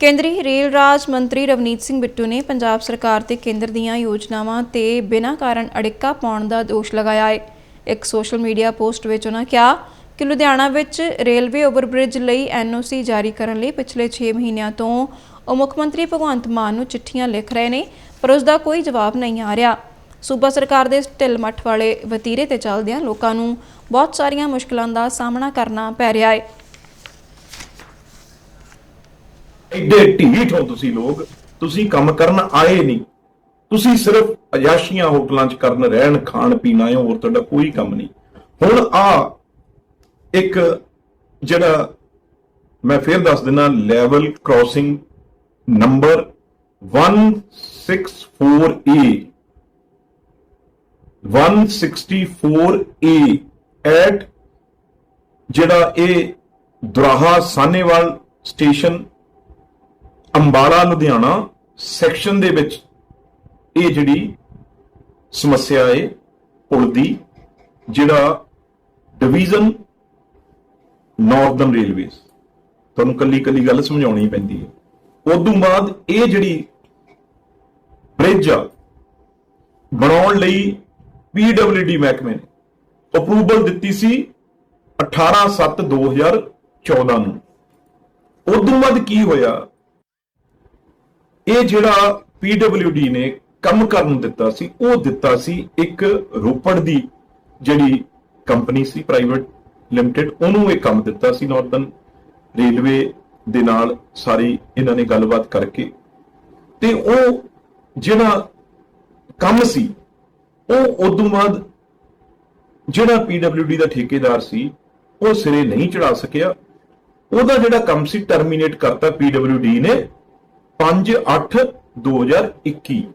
ਕੇਂਦਰੀ ਰੇਲ ਰਾਜ ਮੰਤਰੀ ਰਵਨੀਤ ਸਿੰਘ ਬਿੱਟੂ ਨੇ ਪੰਜਾਬ ਸਰਕਾਰ ਤੇ ਕੇਂਦਰ ਦੀਆਂ ਯੋਜਨਾਵਾਂ ਤੇ ਬਿਨਾਂ ਕਾਰਨ ਅੜਿੱਕਾ ਪਾਉਣ ਦਾ ਦੋਸ਼ ਲਗਾਇਆ ਹੈ। ਇੱਕ ਸੋਸ਼ਲ ਮੀਡੀਆ ਪੋਸਟ ਵਿੱਚ ਉਹਨਾਂ ਕਿਹਾ ਕਿ ਲੁਧਿਆਣਾ ਵਿੱਚ ਰੇਲਵੇ ਓਵਰਬ੍ਰਿਜ ਲਈ ਐਨਓਸੀ ਜਾਰੀ ਕਰਨ ਲਈ ਪਿਛਲੇ 6 ਮਹੀਨਿਆਂ ਤੋਂ ਉਹ ਮੁੱਖ ਮੰਤਰੀ ਭਗਵੰਤ ਮਾਨ ਨੂੰ ਚਿੱਠੀਆਂ ਲਿਖ ਰਹੇ ਨੇ, ਪਰ ਉਸ ਦਾ ਕੋਈ ਜਵਾਬ ਨਹੀਂ ਆ ਰਿਹਾ। ਸੂਬਾ ਸਰਕਾਰ ਦੇ ਢਿੱਲ ਮੱਠ ਵਾਲੇ ਵਤੀਰੇ ਤੇ ਚੱਲਦਿਆਂ ਲੋਕਾਂ ਨੂੰ ਬਹੁਤ ਸਾਰੀਆਂ ਮੁਸ਼ਕਲਾਂ ਦਾ ਸਾਹਮਣਾ ਕਰਨਾ ਪੈ ਰਿਹਾ ਹੈ। ਐਡੇ ਢੀਠ ਹੋ ਤੁਸੀਂ ਲੋਕ? ਤੁਸੀਂ ਕੰਮ ਕਰਨ ਆਏ ਨਹੀਂ। ਤੁਸੀਂ ਸਿਰਫ ਅਜਾਸ਼ੀਆਂ ਹੋਟਲਾਂ 'ਚ ਕਰਨ ਰਹਿਣ, ਖਾਣ, ਪੀਣ ਆਏ ਹੋਰ ਤੁਹਾਡਾ ਕੋਈ ਕੰਮ ਨਹੀਂ। ਹੁਣ ਆ ਇੱਕ ਜਿਹੜਾ ਮੈਂ ਫੇਰ ਦੱਸ ਦਿੰਦਾ level crossing number 164A 164A at ਜਿਹੜਾ ਇਹ ਦੁਰਾਹਾ ਸਾਨੇਵਾਲ ਸਟੇਸ਼ਨ ਅੰਬਾਲਾ, ਲੁਧਿਆਣਾ ਸੈਕਸ਼ਨ ਦੇ ਵਿੱਚ ਇਹ ਜਿਹੜੀ ਸਮੱਸਿਆ ਹੈ ਪੁਲ ਦੀ, ਜਿਹੜਾ ਡਿਵੀਜ਼ਨ ਨਾਰਥਰਨ ਰੇਲਵੇਜ਼ ਤੁਹਾਨੂੰ ਕੱਲੀ ਕੱਲੀ ਗੱਲ ਸਮਝਾਉਣੀ ਪੈਂਦੀ ਹੈ ਉਦੋਂ ਬਾਅਦ ਇਹ ਜਿਹੜੀ ਬ੍ਰਿਜ ਆ, ਬਣਾਉਣ ਲਈ ਪੀਡਬਲਯੂਡੀ ਮਹਿਕਮੇ ਨੇ ਅਪਰੂਵਲ ਦਿੱਤੀ ਸੀ 18/7/2014 ਨੂੰ। ਉਦੋਂ ਬਾਅਦ ਕੀ ਹੋਇਆ? ਇਹ ਜਿਹੜਾ ਪੀਡਬਲਯੂਡੀ ਨੇ ਕੰਮ ਕਰਨ ਦਿੱਤਾ ਸੀ, ਉਹ ਦਿੱਤਾ ਸੀ ਇੱਕ ਰੋਪੜ ਦੀ ਜਿਹੜੀ ਕੰਪਨੀ ਸੀ ਪ੍ਰਾਈਵੇਟ ਲਿਮਟਿਡ ਉਹਨੂੰ ਇਹ ਕੰਮ ਦਿੱਤਾ ਸੀ ਨਾਰਥਰਨ ਰੇਲਵੇ ਦੇ ਨਾਲ ਸਾਰੀ ਇਹਨਾਂ ਨੇ ਗੱਲਬਾਤ ਕਰਕੇ। ਤੇ ਉਹ ਜਿਹੜਾ ਕੰਮ ਸੀ, ਉਹ ਉਦੋਂ ਬਾਅਦ ਜਿਹੜਾ ਪੀਡਬਲਯੂਡੀ ਦਾ ਠੇਕੇਦਾਰ ਸੀ, ਉਹ ਸਿਰੇ ਨਹੀਂ ਚੜਾ ਸਕਿਆ। ਉਹਦਾ ਜਿਹੜਾ ਕੰਮ ਸੀ ਟਰਮੀਨੇਟ ਕਰਤਾ ਪੀਡਬਲਯੂਡੀ ਨੇ 5/8/2021